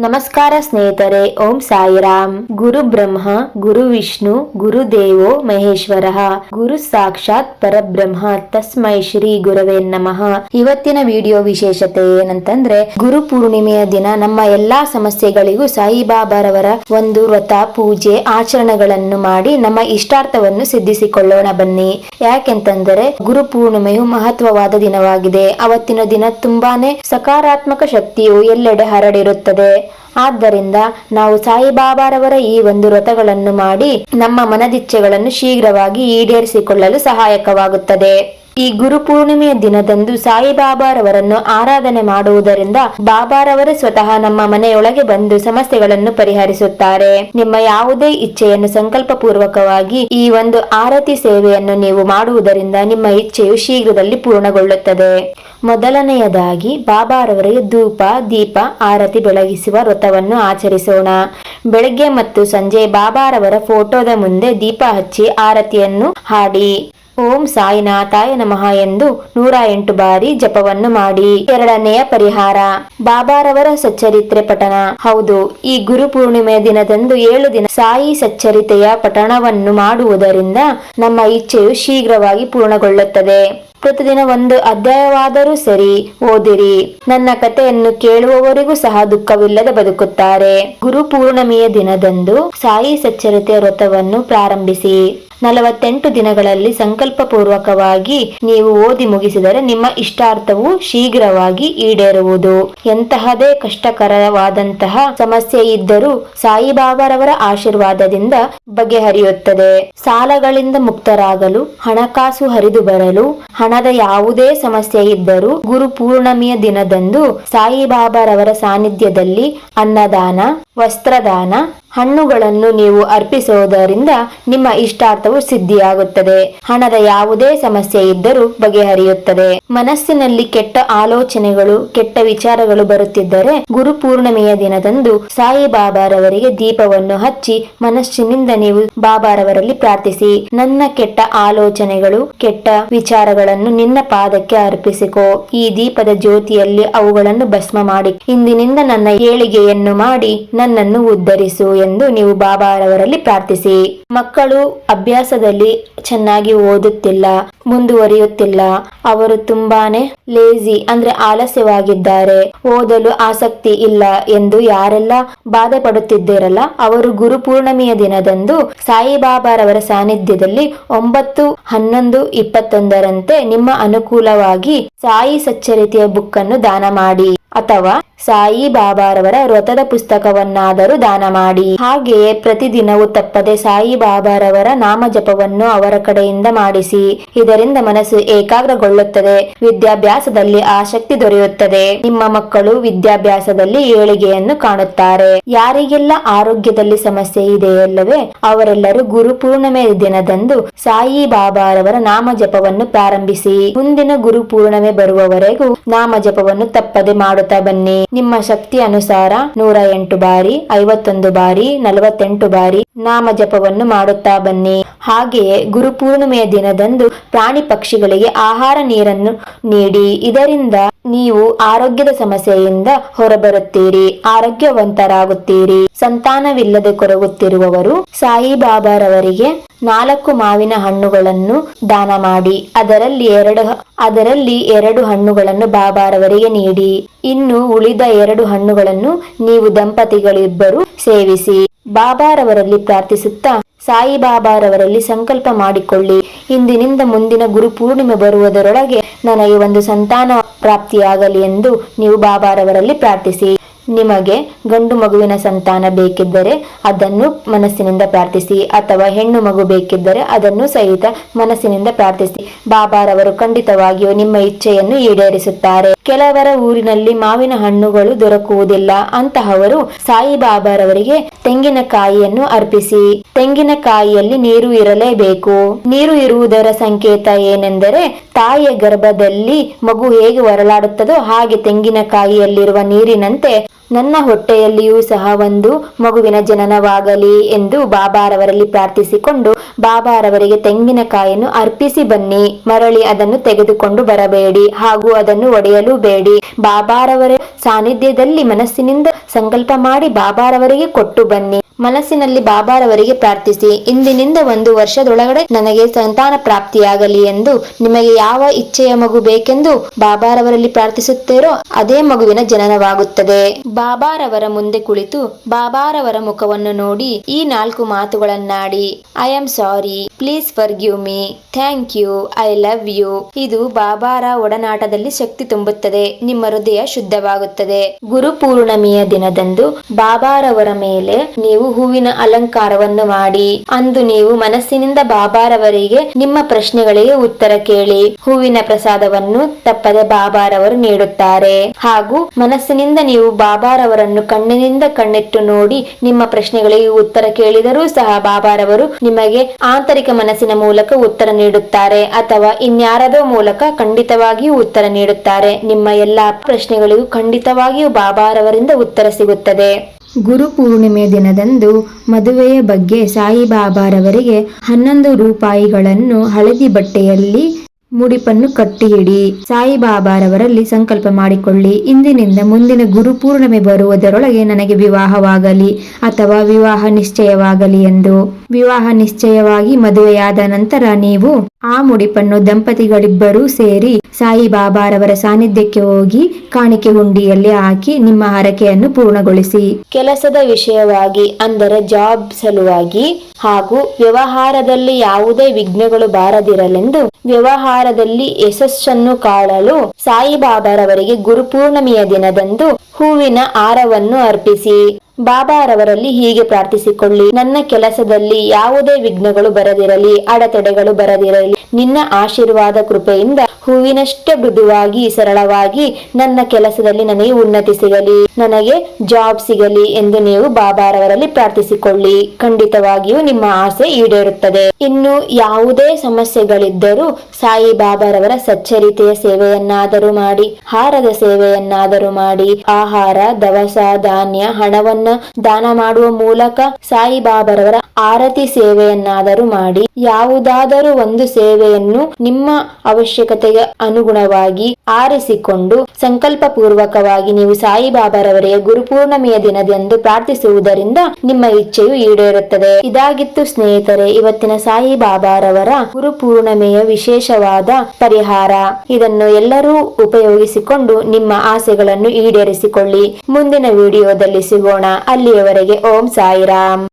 ನಮಸ್ಕಾರ ಸ್ನೇಹಿತರೆ, ಓಂ ಸಾಯಿರಾಮ್. ಗುರು ಬ್ರಹ್ಮ, ಗುರು ವಿಷ್ಣು, ಗುರು ದೇವೋ ಮಹೇಶ್ವರ. ಗುರು ಸಾಕ್ಷಾತ್ ಪರಬ್ರಹ್ಮ, ತಸ್ಮೈ ಶ್ರೀ ಗುರವೇ ನಮಃ. ಇವತ್ತಿನ ವಿಡಿಯೋ ವಿಶೇಷತೆ ಏನಂತಂದ್ರೆ, ಗುರು ಪೂರ್ಣಿಮೆಯ ದಿನ ನಮ್ಮ ಎಲ್ಲಾ ಸಮಸ್ಯೆಗಳಿಗೂ ಸಾಯಿಬಾಬಾರವರ ಒಂದು ವ್ರತ, ಪೂಜೆ, ಆಚರಣೆಗಳನ್ನು ಮಾಡಿ ನಮ್ಮ ಇಷ್ಟಾರ್ಥವನ್ನು ಸಿದ್ಧಿಸಿಕೊಳ್ಳೋಣ ಬನ್ನಿ. ಯಾಕೆಂತಂದರೆ, ಗುರು ಪೂರ್ಣಿಮೆಯು ಮಹತ್ವವಾದ ದಿನವಾಗಿದೆ. ಅವತ್ತಿನ ದಿನ ತುಂಬಾನೇ ಸಕಾರಾತ್ಮಕ ಶಕ್ತಿಯು ಎಲ್ಲೆಡೆ ಹರಡಿರುತ್ತದೆ. ಆದ್ದರಿಂದ ನಾವು ಸಾಯಿಬಾಬಾರವರ ಈ ಒಂದು ವ್ರತಗಳನ್ನು ಮಾಡಿ ನಮ್ಮ ಮನದಿಚ್ಛೆಗಳನ್ನು ಶೀಘ್ರವಾಗಿ ಈಡೇರಿಸಿಕೊಳ್ಳಲು ಸಹಾಯಕವಾಗುತ್ತದೆ. ಈ ಗುರು ಪೂರ್ಣಿಮೆಯ ದಿನದಂದು ಸಾಯಿಬಾಬಾರವರನ್ನು ಆರಾಧನೆ ಮಾಡುವುದರಿಂದ ಬಾಬಾರವರು ಸ್ವತಃ ನಮ್ಮ ಮನೆಯೊಳಗೆ ಬಂದು ಸಮಸ್ಯೆಗಳನ್ನು ಪರಿಹರಿಸುತ್ತಾರೆ. ನಿಮ್ಮ ಯಾವುದೇ ಇಚ್ಛೆಯನ್ನು ಸಂಕಲ್ಪ ಪೂರ್ವಕವಾಗಿ ಈ ಒಂದು ಆರತಿ ಸೇವೆಯನ್ನು ನೀವು ಮಾಡುವುದರಿಂದ ನಿಮ್ಮ ಇಚ್ಛೆಯು ಶೀಘ್ರದಲ್ಲಿ ಪೂರ್ಣಗೊಳ್ಳುತ್ತದೆ. ಮೊದಲನೆಯದಾಗಿ ಬಾಬಾರವರಿಗೆ ಧೂಪ, ದೀಪ, ಆರತಿ ಬೆಳಗಿಸುವ ವ್ರತವನ್ನು ಆಚರಿಸೋಣ. ಬೆಳಗ್ಗೆ ಮತ್ತು ಸಂಜೆ ಬಾಬಾರವರ ಫೋಟೋದ ಮುಂದೆ ದೀಪ ಹಚ್ಚಿ ಆರತಿಯನ್ನು ಹಾಡಿ. ಓಂ ಸಾಯಿನಾಥಾಯ ನಮಃ ಎಂದು ನೂರ ಎಂಟು ಬಾರಿ ಜಪವನ್ನು ಮಾಡಿ. ಎರಡನೆಯ ಪರಿಹಾರ, ಬಾಬಾರವರ ಸಚ್ಚರಿತ್ರೆ ಪಠಣ. ಹೌದು, ಈ ಗುರು ಪೂರ್ಣಿಮೆಯ ದಿನದಂದು ಏಳು ದಿನ ಸಾಯಿ ಸಚ್ಚರಿತೆಯ ಪಠಣವನ್ನು ಮಾಡುವುದರಿಂದ ನಮ್ಮ ಇಚ್ಛೆಯು ಶೀಘ್ರವಾಗಿ ಪೂರ್ಣಗೊಳ್ಳುತ್ತದೆ. ಪ್ರತಿದಿನ ಒಂದು ಅಧ್ಯಾಯವಾದರೂ ಸರಿ ಓದಿರಿ. ನನ್ನ ಕಥೆಯನ್ನು ಕೇಳುವವರಿಗೂ ಸಹ ದುಃಖವಿಲ್ಲದೆ ಬದುಕುತ್ತಾರೆ. ಗುರು ಪೂರ್ಣಿಮೆಯ ದಿನದಂದು ಸಾಯಿ ಸಚ್ಚರಿತೆಯ ವ್ರತವನ್ನು ಪ್ರಾರಂಭಿಸಿ. ನಲವತ್ತೆಂಟು ದಿನಗಳಲ್ಲಿ ಸಂಕಲ್ಪಪೂರ್ವಕವಾಗಿ ನೀವು ಓದಿ ಮುಗಿಸಿದರೆ ನಿಮ್ಮ ಇಷ್ಟಾರ್ಥವು ಶೀಘ್ರವಾಗಿ ಈಡೇರುವುದು. ಎಂತಹದೇ ಕಷ್ಟಕರವಾದಂತಹ ಸಮಸ್ಯೆ ಇದ್ದರೂ ಸಾಯಿಬಾಬಾರವರ ಆಶೀರ್ವಾದದಿಂದ ಬಗೆಹರಿಯುತ್ತದೆ. ಸಾಲಗಳಿಂದ ಮುಕ್ತರಾಗಲು, ಹಣಕಾಸು ಹರಿದು ಬರಲು, ಹಣದ ಯಾವುದೇ ಸಮಸ್ಯೆ ಇದ್ದರೂ ಗುರು ಪೂರ್ಣಿಮೆಯ ದಿನದಂದು ಸಾಯಿಬಾಬಾರವರ ಸಾನ್ನಿಧ್ಯದಲ್ಲಿ ಅನ್ನದಾನ, ವಸ್ತ್ರದಾನ ಹಣ್ಣುಗಳನ್ನು ನೀವು ಅರ್ಪಿಸುವುದರಿಂದ ನಿಮ್ಮ ಇಷ್ಟಾರ್ಥವು ಸಿದ್ಧಿಯಾಗುತ್ತದೆ. ಹಣದ ಯಾವುದೇ ಸಮಸ್ಯೆ ಇದ್ದರೂ ಬಗೆಹರಿಯುತ್ತದೆ. ಮನಸ್ಸಿನಲ್ಲಿ ಕೆಟ್ಟ ಆಲೋಚನೆಗಳು, ಕೆಟ್ಟ ವಿಚಾರಗಳು ಬರುತ್ತಿದ್ದರೆ ಗುರು ಪೂರ್ಣಿಮೆಯ ದಿನದಂದು ಸಾಯಿ ಬಾಬಾರವರಿಗೆ ದೀಪವನ್ನು ಹಚ್ಚಿ ಮನಸ್ಸಿನಿಂದ ನೀವು ಬಾಬಾರವರಲ್ಲಿ ಪ್ರಾರ್ಥಿಸಿ. ನನ್ನ ಕೆಟ್ಟ ಆಲೋಚನೆಗಳು, ಕೆಟ್ಟ ವಿಚಾರಗಳನ್ನು ನಿನ್ನ ಪಾದಕ್ಕೆ ಅರ್ಪಿಸಿಕೋ. ಈ ದೀಪದ ಜ್ಯೋತಿಯಲ್ಲಿ ಅವುಗಳನ್ನು ಭಸ್ಮ ಮಾಡಿ. ಇಂದಿನಿಂದ ನನ್ನ ಏಳಿಗೆಯನ್ನು ಮಾಡಿ ನನ್ನನ್ನು ಉದ್ಧರಿಸು ಎಂದು ನೀವು ಬಾಬಾರವರಲ್ಲಿ ಪ್ರಾರ್ಥಿಸಿ. ಮಕ್ಕಳು ಅಭ್ಯಾಸದಲ್ಲಿ ಚೆನ್ನಾಗಿ ಓದುತ್ತಿಲ್ಲ, ಮುಂದುವರಿಯುತ್ತಿಲ್ಲ. ಅವರು ತುಂಬಾನೇ ಲೇಜಿ ಅಂದ್ರೆ ಆಲಸ್ಯವಾಗಿದ್ದಾರೆ. ಓದಲು ಆಸಕ್ತಿ ಇಲ್ಲ ಎಂದು ಯಾರೆಲ್ಲ ಬಾಧೆ ಪಡುತ್ತಿದ್ದೀರಲ್ಲ ಅವರು ಗುರು ಪೂರ್ಣಿಮೆಯ ದಿನದಂದು ಸಾಯಿಬಾಬಾರವರ ಸಾನ್ನಿಧ್ಯದಲ್ಲಿ ಒಂಬತ್ತು, ಹನ್ನೊಂದು, ಇಪ್ಪತ್ತೊಂದರಂತೆ ನಿಮ್ಮ ಅನುಕೂಲವಾಗಿ ಸಾಯಿ ಸಚ್ಚರಿತೆಯ ಬುಕ್ ಅನ್ನು ದಾನ ಮಾಡಿ. ಅಥವಾ ಸಾಯಿ ಬಾಬಾರವರ ವ್ರತದ ಪುಸ್ತಕವನ್ನಾದರೂ ದಾನ ಮಾಡಿ. ಹಾಗೆಯೇ ಪ್ರತಿದಿನವೂ ತಪ್ಪದೆ ಸಾಯಿ ಬಾಬಾರವರ ನಾಮ ಜಪವನ್ನು ಅವರ ಕಡೆಯಿಂದ ಮಾಡಿಸಿ. ಇದರಿಂದ ಮನಸ್ಸು ಏಕಾಗ್ರಗೊಳ್ಳುತ್ತದೆ. ವಿದ್ಯಾಭ್ಯಾಸದಲ್ಲಿ ಆಸಕ್ತಿ ದೊರೆಯುತ್ತದೆ. ನಿಮ್ಮ ಮಕ್ಕಳು ವಿದ್ಯಾಭ್ಯಾಸದಲ್ಲಿ ಏಳಿಗೆಯನ್ನು ಕಾಣುತ್ತಾರೆ. ಯಾರಿಗೆಲ್ಲ ಆರೋಗ್ಯದಲ್ಲಿ ಸಮಸ್ಯೆ ಇದೆಯಲ್ಲವೇ, ಅವರೆಲ್ಲರೂ ಗುರು ಪೂರ್ಣಿಮೆ ದಿನದಂದು ಸಾಯಿ ಬಾಬಾರವರ ನಾಮ ಜಪವನ್ನು ಪ್ರಾರಂಭಿಸಿ. ಮುಂದಿನ ಗುರು ಪೂರ್ಣಿಮೆ ಬರುವವರೆಗೂ ನಾಮ ಜಪವನ್ನು ತಪ್ಪದೆ ಮಾಡುತ್ತಾ ಬನ್ನಿ. ನಿಮ್ಮ ಶಕ್ತಿ ಅನುಸಾರ ನೂರ ಎಂಟು ಬಾರಿ ಐವತ್ತೊಂದು ಬಾರಿ ನಲವತ್ತೆಂಟು ಬಾರಿ. ನಾಮ ಜಪವನ್ನು ಮಾಡುತ್ತಾ ಬನ್ನಿ. ಹಾಗೆಯೇ ಗುರು ಪೂರ್ಣಿಮೆಯ ದಿನದಂದು ಪ್ರಾಣಿ ಪಕ್ಷಿಗಳಿಗೆ ಆಹಾರ ನೀರನ್ನು ನೀಡಿ. ಇದರಿಂದ ನೀವು ಆರೋಗ್ಯದ ಸಮಸ್ಯೆಯಿಂದ ಹೊರಬರುತ್ತೀರಿ. ಆರೋಗ್ಯವಂತರಾಗುತ್ತೀರಿ. ಸಂತಾನವಿಲ್ಲದೆ ಕೊರಗುತ್ತಿರುವವರು ಸಾಯಿಬಾಬಾರವರಿಗೆ ನಾಲ್ಕು ಮಾವಿನ ಹಣ್ಣುಗಳನ್ನು ದಾನ ಮಾಡಿ. ಅದರಲ್ಲಿ ಎರಡು ಅದರಲ್ಲಿ ಎರಡು ಹಣ್ಣುಗಳನ್ನು ಬಾಬಾರವರಿಗೆ ನೀಡಿ. ಇನ್ನು ಉಳಿದ ಎರಡು ಹಣ್ಣುಗಳನ್ನು ನೀವು ದಂಪತಿಗಳಿಬ್ಬರು ಸೇವಿಸಿ. ಬಾಬಾರವರಲ್ಲಿ ಪ್ರಾರ್ಥಿಸುತ್ತಾ ಸಾಯಿಬಾಬಾರವರಲ್ಲಿ ಸಂಕಲ್ಪ ಮಾಡಿಕೊಳ್ಳಿ. ಇಂದಿನಿಂದ ಮುಂದಿನ ಗುರು ಪೂರ್ಣಿಮೆ ಬರುವುದರೊಳಗೆ ನನಗೆ ಒಂದು ಸಂತಾನ ಪ್ರಾಪ್ತಿಯಾಗಲಿ ಎಂದು ನೀವು ಬಾಬಾರವರಲ್ಲಿ ಪ್ರಾರ್ಥಿಸಿ. ನಿಮಗೆ ಗಂಡು ಮಗುವಿನ ಸಂತಾನ ಬೇಕಿದ್ದರೆ ಅದನ್ನು ಮನಸ್ಸಿನಿಂದ ಪ್ರಾರ್ಥಿಸಿ, ಅಥವಾ ಹೆಣ್ಣು ಮಗು ಬೇಕಿದ್ದರೆ ಅದನ್ನು ಸಹಿತ ಮನಸ್ಸಿನಿಂದ ಪ್ರಾರ್ಥಿಸಿ. ಬಾಬಾರವರು ಖಂಡಿತವಾಗಿಯೂ ನಿಮ್ಮ ಇಚ್ಛೆಯನ್ನು ಈಡೇರಿಸುತ್ತಾರೆ. ಕೆಲವರ ಊರಿನಲ್ಲಿ ಮಾವಿನ ಹಣ್ಣುಗಳು ದೊರಕುವುದಿಲ್ಲ. ಅಂತಹವರು ಸಾಯಿಬಾಬಾರವರಿಗೆ ತೆಂಗಿನಕಾಯಿಯನ್ನು ಅರ್ಪಿಸಿ. ತೆಂಗಿನಕಾಯಿಯಲ್ಲಿ ನೀರು ಇರಲೇಬೇಕು. ನೀರು ಇರುವುದರ ಸಂಕೇತ ಏನೆಂದರೆ, ತಾಯಿಯ ಗರ್ಭದಲ್ಲಿ ಮಗು ಹೇಗೆ ಹೊರಳಾಡುತ್ತದೋ ಹಾಗೆ ತೆಂಗಿನಕಾಯಿಯಲ್ಲಿರುವ ನೀರಿನಂತೆ ನನ್ನ ಹೊಟ್ಟೆಯಲ್ಲಿಯೂ ಸಹ ಒಂದು ಮಗುವಿನ ಜನನವಾಗಲಿ ಎಂದು ಬಾಬಾರವರಲ್ಲಿ ಪ್ರಾರ್ಥಿಸಿಕೊಂಡು ಬಾಬಾರವರಿಗೆ ತೆಂಗಿನಕಾಯಿಯನ್ನು ಅರ್ಪಿಸಿ ಬನ್ನಿ. ಮರಳಿ ಅದನ್ನು ತೆಗೆದುಕೊಂಡು ಬರಬೇಡಿ. ಹಾಗೂ ಅದನ್ನು ಒಡೆಯಲು ಬೇಡಿ ಬಾಬಾರವರ ಸಾನ್ನಿಧ್ಯದಲ್ಲಿ ಮನಸ್ಸಿನಿಂದ ಸಂಕಲ್ಪ ಮಾಡಿ ಬಾಬಾರವರಿಗೆ ಕೊಟ್ಟು ಬನ್ನಿ. ಮನಸ್ಸಿನಲ್ಲಿ ಬಾಬಾರವರಿಗೆ ಪ್ರಾರ್ಥಿಸಿ. ಇಂದಿನಿಂದ ಒಂದು ವರ್ಷದೊಳಗಡೆ ನನಗೆ ಸಂತಾನ ಪ್ರಾಪ್ತಿಯಾಗಲಿ ಎಂದು ನಿಮಗೆ ಯಾವ ಇಚ್ಛೆಯ ಮಗು ಬೇಕೆಂದು ಬಾಬಾರವರಲ್ಲಿ ಪ್ರಾರ್ಥಿಸುತ್ತೀರೋ ಅದೇ ಮಗುವಿನ ಜನನವಾಗುತ್ತದೆ. ಬಾಬಾರವರ ಮುಂದೆ ಕುಳಿತು ಬಾಬಾರವರ ಮುಖವನ್ನು ನೋಡಿ ಈ ನಾಲ್ಕು ಮಾತುಗಳನ್ನಾಡಿ. I I'm sorry please forgive me thank you I love you ಇದು ಬಾಬಾರ ಒಡನಾಟದಲ್ಲಿ ಶಕ್ತಿ ತುಂಬುತ್ತದೆ. ನಿಮ್ಮ ಹೃದಯ ಶುದ್ಧವಾಗುತ್ತದೆ. ಗುರು ಪೂರ್ಣಮಿಯ ದಿನದಂದು ಬಾಬಾರವರ ಮೇಲೆ ನೀವು ಹೂವಿನ ಅಲಂಕಾರವನ್ನು ಮಾಡಿ. ಅಂದು ನೀವು ಮನಸ್ಸಿನಿಂದ ಬಾಬಾರವರಿಗೆ ನಿಮ್ಮ ಪ್ರಶ್ನೆಗಳಿಗೆ ಉತ್ತರ ಕೇಳಿ. ಹೂವಿನ ಪ್ರಸಾದವನ್ನು ತಪ್ಪದೆ ಬಾಬಾರವರು ನೀಡುತ್ತಾರೆ. ಹಾಗೂ ಮನಸ್ಸಿನಿಂದ ನೀವು ಬಾಬಾರವರನ್ನು ಕಣ್ಣಿನಿಂದ ಕಣ್ಣಿಟ್ಟು ನೋಡಿ ನಿಮ್ಮ ಪ್ರಶ್ನೆಗಳಿಗೆ ಉತ್ತರ ಕೇಳಿದರೂ ಸಹ ಬಾಬಾರವರು ನಿಮಗೆ ಆಂತರಿಕ ಮನಸ್ಸಿನ ಮೂಲಕ ಉತ್ತರ ನೀಡುತ್ತಾರೆ. ಅಥವಾ ಇನ್ಯಾರದೋ ಮೂಲಕ ಖಂಡಿತವಾಗಿಯೂ ಉತ್ತರ ನೀಡುತ್ತಾರೆ. ನಿಮ್ಮ ಎಲ್ಲಾ ಪ್ರಶ್ನೆಗಳಿಗೂ ಖಂಡಿತವಾಗಿಯೂ ಬಾಬಾರವರಿಂದ ಉತ್ತರ ಸಿಗುತ್ತದೆ. ಗುರು ಪೂರ್ಣಿಮೆ ದಿನದಂದು ಮದುವೆಯ ಬಗ್ಗೆ ಸಾಯಿಬಾಬಾರವರಿಗೆ ಹನ್ನೊಂದು ರೂಪಾಯಿಗಳನ್ನು ಹಳದಿ ಬಟ್ಟೆಯಲ್ಲಿ ಮುಡಿಪನ್ನು ಕಟ್ಟಿಯಿಡಿ. ಸಾಯಿಬಾಬಾರವರಲ್ಲಿ ಸಂಕಲ್ಪ ಮಾಡಿಕೊಳ್ಳಿ. ಇಂದಿನಿಂದ ಮುಂದಿನ ಗುರು ಪೂರ್ಣಿಮೆ ಬರುವುದರೊಳಗೆ ನನಗೆ ವಿವಾಹವಾಗಲಿ ಅಥವಾ ವಿವಾಹ ನಿಶ್ಚಯವಾಗಲಿ ಎಂದು. ವಿವಾಹ ನಿಶ್ಚಯವಾಗಿ ಮದುವೆಯಾದ ನಂತರ ನೀವು ಆ ಮುಡಿಪನ್ನು ದಂಪತಿಗಳಿಬ್ಬರೂ ಸೇರಿ ಸಾಯಿಬಾಬಾರವರ ಸಾನ್ನಿಧ್ಯಕ್ಕೆ ಹೋಗಿ ಕಾಣಿಕೆ ಹುಂಡಿಯಲ್ಲಿ ಹಾಕಿ ನಿಮ್ಮ ಹರಕೆಯನ್ನು ಪೂರ್ಣಗೊಳಿಸಿ. ಕೆಲಸದ ವಿಷಯವಾಗಿ ಅಂದರೆ ಜಾಬ್ ಸಲುವಾಗಿ ಹಾಗೂ ವ್ಯವಹಾರದಲ್ಲಿ ಯಾವುದೇ ವಿಘ್ನಗಳು ಬಾರದಿರಲೆಂದು ವ್ಯವಹಾರದಲ್ಲಿ ಯಶಸ್ಸನ್ನು ಕಾಣಲು ಸಾಯಿಬಾಬಾರವರಿಗೆ ಗುರುಪೂರ್ಣಮಿಯ ದಿನದಂದು ಹೂವಿನ ಹಾರವನ್ನು ಅರ್ಪಿಸಿ. ಬಾಬಾರವರಲ್ಲಿ ಹೀಗೆ ಪ್ರಾರ್ಥಿಸಿಕೊಳ್ಳಿ. ನನ್ನ ಕೆಲಸದಲ್ಲಿ ಯಾವುದೇ ವಿಘ್ನಗಳು ಬರದಿರಲಿ, ಅಡೆತಡೆಗಳು ಬರದಿರಲಿ, ನಿನ್ನ ಆಶೀರ್ವಾದ ಕೃಪೆಯಿಂದ ಹೂವಿನಷ್ಟೇ ಮೃದುವಾಗಿ, ಸರಳವಾಗಿ ನನ್ನ ಕೆಲಸದಲ್ಲಿ ನನಗೆ ಉನ್ನತಿ ಸಿಗಲಿ, ನನಗೆ ಜಾಬ್ ಸಿಗಲಿ ಎಂದು ನೀವು ಬಾಬಾರವರಲ್ಲಿ ಪ್ರಾರ್ಥಿಸಿಕೊಳ್ಳಿ. ಖಂಡಿತವಾಗಿಯೂ ನಿಮ್ಮ ಆಸೆ ಈಡೇರುತ್ತದೆ. ಇನ್ನು ಯಾವುದೇ ಸಮಸ್ಯೆಗಳಿದ್ದರೂ ಸಾಯಿ ಬಾಬಾರವರ ಸಚ್ಚರಿತೆಯ ಸೇವೆಯನ್ನಾದರೂ ಮಾಡಿ, ಹಾರದ ಸೇವೆಯನ್ನಾದರೂ ಮಾಡಿ, ಆಹಾರ, ದವಸ, ಧಾನ್ಯ, ಹಣವನ್ನ ದಾನ ಮಾಡುವ ಮೂಲಕ ಸಾಯಿ ಬಾಬಾರವರ ಆರತಿ ಸೇವೆಯನ್ನಾದರೂ ಮಾಡಿ, ಯಾವುದಾದರೂ ಒಂದು ಸೇವೆಯನ್ನು ನಿಮ್ಮ ಅವಶ್ಯಕತೆಗೆ ಅನುಗುಣವಾಗಿ ಆರಿಸಿಕೊಂಡು ಸಂಕಲ್ಪ ಪೂರ್ವಕವಾಗಿ ನೀವು ಸಾಯಿಬಾಬಾರವರಿಗೆ ಗುರುಪೂರ್ಣಮಿಯ ದಿನದಂದು ಪ್ರಾರ್ಥಿಸುವುದರಿಂದ ನಿಮ್ಮ ಇಚ್ಛೆಯು ಈಡೇರುತ್ತದೆ. ಇದಾಗಿತ್ತು ಸ್ನೇಹಿತರೆ, ಇವತ್ತಿನ ಸಾಯಿಬಾಬಾರವರ ಗುರುಪೂರ್ಣಮೆಯ ವಿಶೇಷವಾದ ಪರಿಹಾರ. ಇದನ್ನು ಎಲ್ಲರೂ ಉಪಯೋಗಿಸಿಕೊಂಡು ನಿಮ್ಮ ಆಸೆಗಳನ್ನು ಈಡೇರಿಸಿಕೊಳ್ಳಿ. ಮುಂದಿನ ವಿಡಿಯೋದಲ್ಲಿ ಸಿಗೋಣ. ಅಲ್ಲಿಯವರೆಗೆ ಓಂ ಸಾಯಿರಾಮ್.